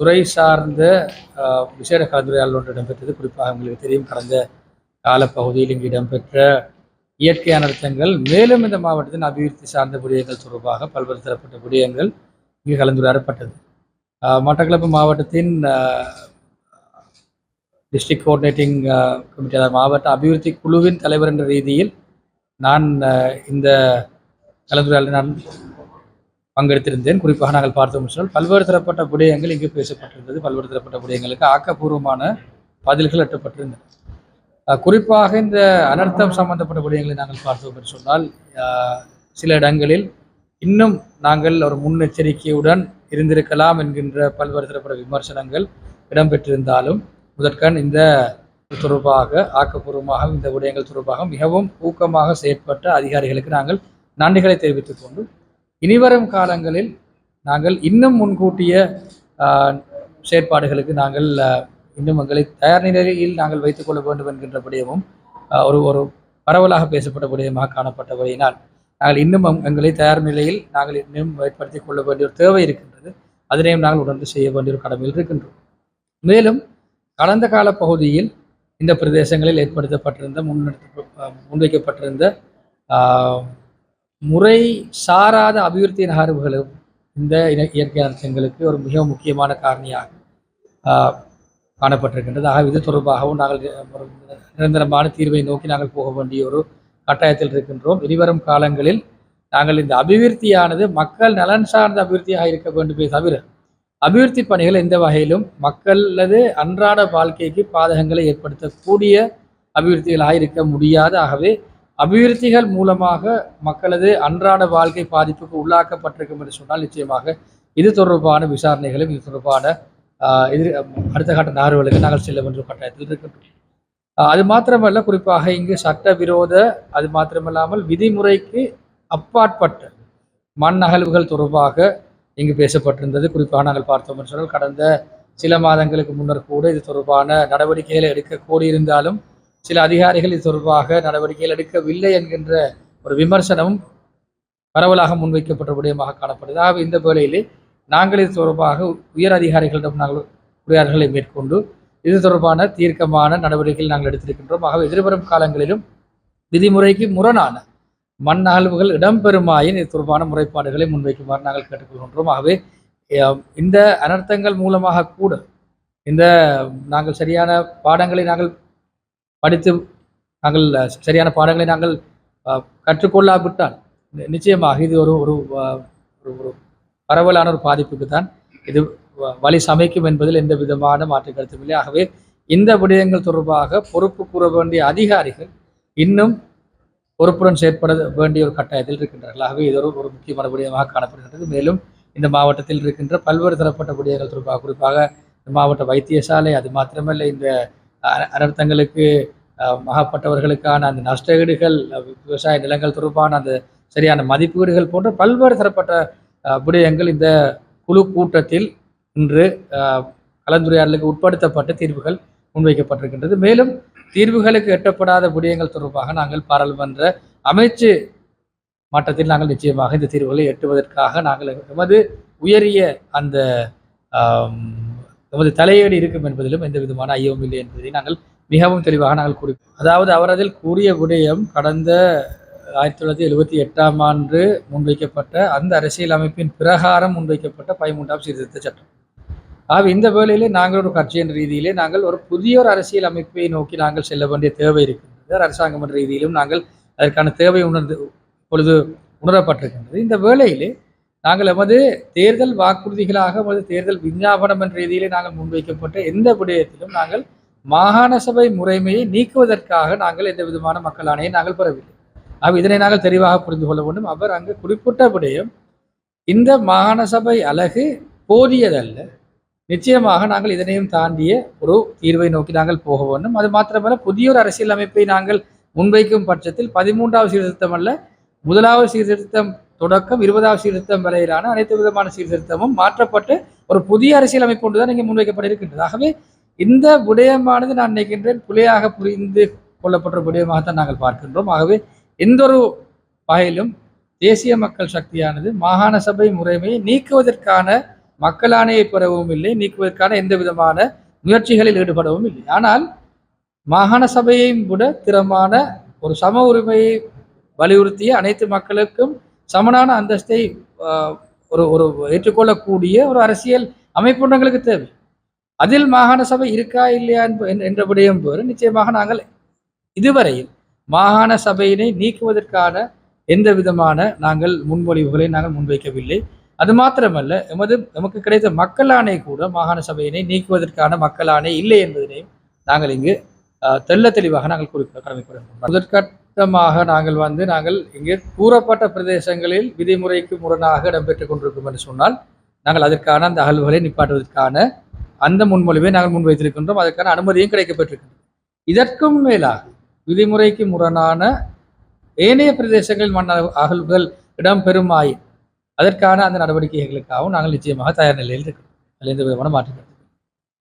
துறை சார்ந்த விசேட கலந்துரையாடல் ஒன்று இடம்பெற்றது குறிப்பாக உங்களுக்கு தெரியும் கடந்த காலப்பகுதியில் இங்கு இடம்பெற்ற இயற்கை அனர்த்தங்கள் மேலும் இந்த மாவட்டத்தின் அபிவிருத்தி சார்ந்த விடயங்கள் தொடர்பாக பல்வேறு தரப்பட்ட விடயங்கள் இங்கு கலந்துரையாடப்பட்டது. மட்டக்களப்பு மாவட்டத்தின் டிஸ்ட்ரிக்ட் கோஆர்டினேட்டிங் கமிட்டி அதாவது மாவட்ட அபிவிருத்தி குழுவின் தலைவர் என்ற ரீதியில் நான் இந்த கலந்துரையாடல் நான் பங்கெடுத்திருந்தேன். குறிப்பாக நாங்கள் பார்த்தோம் சொன்னால் பல்வேறு தரப்பட்ட விடயங்கள் இங்கு பேசப்பட்டிருந்தது. பல்வேறு தரப்பட்ட விடயங்களுக்கு ஆக்கப்பூர்வமான பதில்கள் எட்டப்பட்டிருந்தன. குறிப்பாக இந்த அனர்த்தம் சம்பந்தப்பட்ட விடயங்களை நாங்கள் பார்த்தோம் என்று சொன்னால் சில இடங்களில் இன்னும் நாங்கள் ஒரு முன்னெச்சரிக்கையுடன் இருந்திருக்கலாம் என்கின்ற பல்வேறு தரப்பட்ட விமர்சனங்கள் இடம்பெற்றிருந்தாலும் முதற்கண் இந்த தொடர்பாக ஆக்கப்பூர்வமாக இந்த விடயங்கள் தொடர்பாக மிகவும் ஊக்கமாக செயற்பட்ட அதிகாரிகளுக்கு நாங்கள் நன்றிகளை தெரிவித்துக் கொண்டு இனிவரும் காலங்களில் நாங்கள் இன்னும் முன்கூட்டிய செயற்பாடுகளுக்கு நாங்கள் இன்னும் எங்களை தயார் நிலையில் நாங்கள் வைத்துக் கொள்ள வேண்டும் என்கின்ற விடயமும் ஒரு ஒரு பரவலாக பேசப்பட்ட விடயமாக காணப்பட்டபடியினால் நாங்கள் இன்னும் எங்களை தயார் நிலையில் நாங்கள் இன்னும் ஏற்படுத்திக் கொள்ள வேண்டிய ஒரு தேவை இருக்கின்றது. அதனையும் நாங்கள் உணர்ந்து செய்ய வேண்டிய ஒரு கடமையில் இருக்கின்றோம். மேலும் கடந்த கால பகுதியில் இந்த பிரதேசங்களில் ஏற்படுத்தப்பட்டிருந்த முன்னெடுத்து முன்வைக்கப்பட்டிருந்த முறை சாராத அபிவிருத்தி நகர்வுகளும் இந்த இயற்கை அம்சங்களுக்கு ஒரு மிக முக்கியமான காரணியாக காணப்பட்டிருக்கின்றது. ஆக இது தொடர்பாகவும் நாங்கள் ஒரு நிரந்தரமான தீர்வை நோக்கி நாங்கள் போக வேண்டிய ஒரு கட்டாயத்தில் இருக்கின்றோம். இனிவரும் காலங்களில் நாங்கள் இந்த அபிவிருத்தியானது மக்கள் நலன் சார்ந்த அபிவிருத்தியாக இருக்க வேண்டுமே தவிர அபிவிருத்தி பணிகள் எந்த வகையிலும் மக்களது அன்றாட வாழ்க்கைக்கு பாதகங்களை ஏற்படுத்தக்கூடிய அபிவிருத்திகளாக இருக்க முடியாது. ஆகவே அபிவிருத்திகள் மூலமாக மக்களது அன்றாட வாழ்க்கை பாதிப்புக்கு உள்ளாக்கப்பட்டிருக்கும் என்று சொன்னால் நிச்சயமாக இது தொடர்பான விசாரணைகளும் இது தொடர்பான எதிர் அடுத்த கட்ட நகர்வுகளுக்கு நாங்கள் செல்ல வேண்டிய கட்டாயத்தில் இருக்கின்றோம் அது மாத்திரமல்ல குறிப்பாக இங்கு சட்டவிரோத அது மாத்திரமல்லாமல் விதிமுறைக்கு அப்பாற்பட்ட மண் அகழ்வுகள் தொடர்பாக இங்கு பேசப்பட்டிருந்தது. குறிப்பாக நாங்கள் பார்த்தோம் என்று சொன்னால் கடந்த சில மாதங்களுக்கு முன்னர் கூட இது தொடர்பான நடவடிக்கைகளை எடுக்க கோரியிருந்தாலும் சில அதிகாரிகள் இது தொடர்பாக நடவடிக்கைகள் எடுக்கவில்லை என்கின்ற ஒரு விமர்சனமும் பரவலாக முன்வைக்கப்பட்ட விடயமாக காணப்படுது. ஆகவே இந்த வேளையிலே நாங்கள் இது தொடர்பாக உயர் அதிகாரிகளிடம் நாங்கள் உரையாடல்களை மேற்கொண்டு இது தொடர்பான தீர்க்கமான நடவடிக்கைகள் நாங்கள் எடுத்திருக்கின்றோம். ஆகவே எதிர்வரும் காலங்களிலும் விதிமுறைக்கு முரணான மண் அகழ்வுகள் இடம்பெறுமாயின் இது தொடர்பான முறைப்பாடுகளை முன்வைக்குமாறு நாங்கள் கேட்டுக்கொள்கின்றோம். ஆகவே இந்த அனர்த்தங்கள் மூலமாக கூட இந்த நாங்கள் சரியான பாடங்களை நாங்கள் படித்து நாங்கள் சரியான பாடங்களை நாங்கள் கற்றுக்கொள்ளாவிட்டால் நிச்சயமாக இது ஒரு ஒரு ஒரு பரவலான ஒரு பாதிப்புக்கு தான் இது வ- வழி சமைக்கும் என்பதில் எந்த விதமான மாற்று கருத்தும் இல்லை. ஆகவே இந்த விடயங்கள் தொடர்பாக பொறுப்பு கூற வேண்டிய அதிகாரிகள் இன்னும் பொறுப்புடன் செயற்பட வேண்டிய ஒரு கட்டாயத்தில் இருக்கின்றார்கள். ஆகவே இது ஒரு ஒரு முக்கியமான விடயமாக காணப்படுகின்றது. மேலும் இந்த மாவட்டத்தில் இருக்கின்ற பல்வேறு தரப்பட்ட விடயங்கள் தொடர்பாக குறிப்பாக இந்த மாவட்ட வைத்தியசாலை அது மாத்திரமல்ல இந்த அனர்த்தங்களுக்கு மகப்பட்டவர்களுக்கான அந்த நஷ்டஈடுகள் விவசாய நிலங்கள் தொடர்பான அந்த சரியான மதிப்பீடுகள் போன்ற பல்வேறு தரப்பட்ட விடயங்கள் இந்த குழு கூட்டத்தில் இன்று கலந்துரையாடலுக்கு உட்படுத்தப்பட்ட தீர்வுகள் முன்வைக்கப்பட்டிருக்கின்றது. மேலும் தீர்வுகளுக்கு எட்டப்படாத விடயங்கள் தொடர்பாக நாங்கள் பாராளுமன்ற அமைச்சு மட்டத்தில் நாங்கள் நிச்சயமாக இந்த தீர்வுகளை எட்டுவதற்காக நாங்கள் எமது உயரிய அந்த நமது தலையீடு இருக்கும் என்பதிலும் எந்த விதமான ஐயமும் இல்லை என்பதை நாங்கள் மிகவும் தெளிவாக நாங்கள் குறிப்போம் அதாவது அவர் அதில் கூறிய விடயம் கடந்த ஆயிரத்தி தொள்ளாயிரத்தி எழுபத்தி எட்டாம் ஆண்டு முன்வைக்கப்பட்ட அந்த அரசியல் அமைப்பின் பிரகாரம் முன்வைக்கப்பட்ட பதிமூன்றாம் சீர்திருத்த சட்டம். ஆக இந்த வேளையிலே நாங்கள் ஒரு கட்சி என்ற ரீதியிலே நாங்கள் ஒரு புதிய ஒரு அரசியல் அமைப்பை நோக்கி நாங்கள் செல்ல வேண்டிய தேவை இருக்கின்றது. அரசாங்கம் என்ற ரீதியிலும் நாங்கள் அதற்கான தேவை உணர்ந்து பொழுது உணரப்பட்டிருக்கின்றது. இந்த வேளையிலே நாங்கள் எமது தேர்தல் வாக்குறுதிகளாக எமது தேர்தல் விஞ்ஞாபனம் என்ற ரீதியிலே நாங்கள் முன்வைக்கப்பட்ட எந்த விடயத்திலும் நாங்கள் மாகாண சபை முறைமையை நீக்குவதற்காக நாங்கள் எந்த விதமான மக்கள் ஆணையை நாங்கள் பெறவில்லை. ஆக இதனை நாங்கள் தெளிவாக புரிந்து கொள்ள வேண்டும். அவர் அங்கு குறிப்பிட்ட விடயம் இந்த மாகாண சபை அழகு போதியதல்ல. நிச்சயமாக நாங்கள் இதனையும் தாண்டிய ஒரு தீர்வை நோக்கி நாங்கள் போக வேண்டும். அது மாத்திரமல்ல புதிய ஒரு அரசியல் அமைப்பை நாங்கள் முன்வைக்கும் பட்சத்தில் பதிமூன்றாவது சீர்திருத்தம் அல்ல முதலாவது சீர்திருத்தம் தொடக்கம் இருபதாவது சீர்திருத்தம் வரையிலான அனைத்து விதமான சீர்திருத்தமும் மாற்றப்பட்டு ஒரு புதிய அரசியலமைப்பு கொண்டு தான் இங்கே முன்வைக்கப்பட்டிருக்கின்றது ஆகவே இந்த விடயமானது நான் நினைக்கின்றேன் புலியாக புரிந்து கொள்ளப்பட்ட விடயமாகத்தான் நாங்கள் பார்க்கின்றோம். ஆகவே எந்த ஒரு வகையிலும் தேசிய மக்கள் சக்தியானது மாகாண சபை முறைமையை நீக்குவதற்கான மக்களாணையை பெறவும் இல்லை நீக்குவதற்கான எந்த விதமான முயற்சிகளில் ஈடுபடவும் இல்லை. ஆனால் மாகாண சபையையும் விட திறமான ஒரு சம உரிமையை வலியுறுத்திய அனைத்து மக்களுக்கும் சமனான அந்தஸ்தை ஒரு ஒரு ஏற்றுக்கொள்ளக்கூடிய ஒரு அரசியல் அமைப்பு எங்களுக்கு தேவை. அதில் மாகாண சபை இருக்கா இல்லையா என்ப- என்ற- என்ற விடயம் போது நிச்சயமாக நாங்கள் இதுவரையில் மாகாண சபையினை நீக்குவதற்கான எந்த விதமான நாங்கள் முன்மொழிவுகளை நாங்கள் முன்வைக்கவில்லை. அது மாத்திரமல்ல எமது நமக்கு கிடைத்த மக்கள் ஆணை கூட மாகாண சபையினை நீக்குவதற்கான மக்கள் ஆணை இல்லை என்பதனையும் நாங்கள் இங்கு தெல்ல தெளிவாக நாங்கள் குறிப்பிட கடமைப்படுகிறோம் முதற்கட்டமாக நாங்கள் வந்து நாங்கள் இங்கே கூறப்பட்ட பிரதேசங்களில் விதிமுறைக்கு முரணாக இடம்பெற்றுக் கொண்டிருக்கும் என்று சொன்னால் நாங்கள் அதற்கான அந்த அகழ்வுகளை நிப்பாட்டுவதற்கான அந்த முன்மொழிவை நாங்கள் முன்வைத்திருக்கின்றோம். அதற்கான அனுமதியும் கிடைக்கப்பட்டிருக்கின்றது. இதற்கும் மேலாக விதிமுறைக்கு முரணான ஏனைய பிரதேசங்களில் மண் அகழ்வுகள் இடம்பெறுமாயின் அதற்கான அந்த நடவடிக்கைகளுக்காகவும் நாங்கள் நிச்சயமாக தயார் நிலையில் இருக்கிறோம். அதில் எந்த விதமான மாற்றம்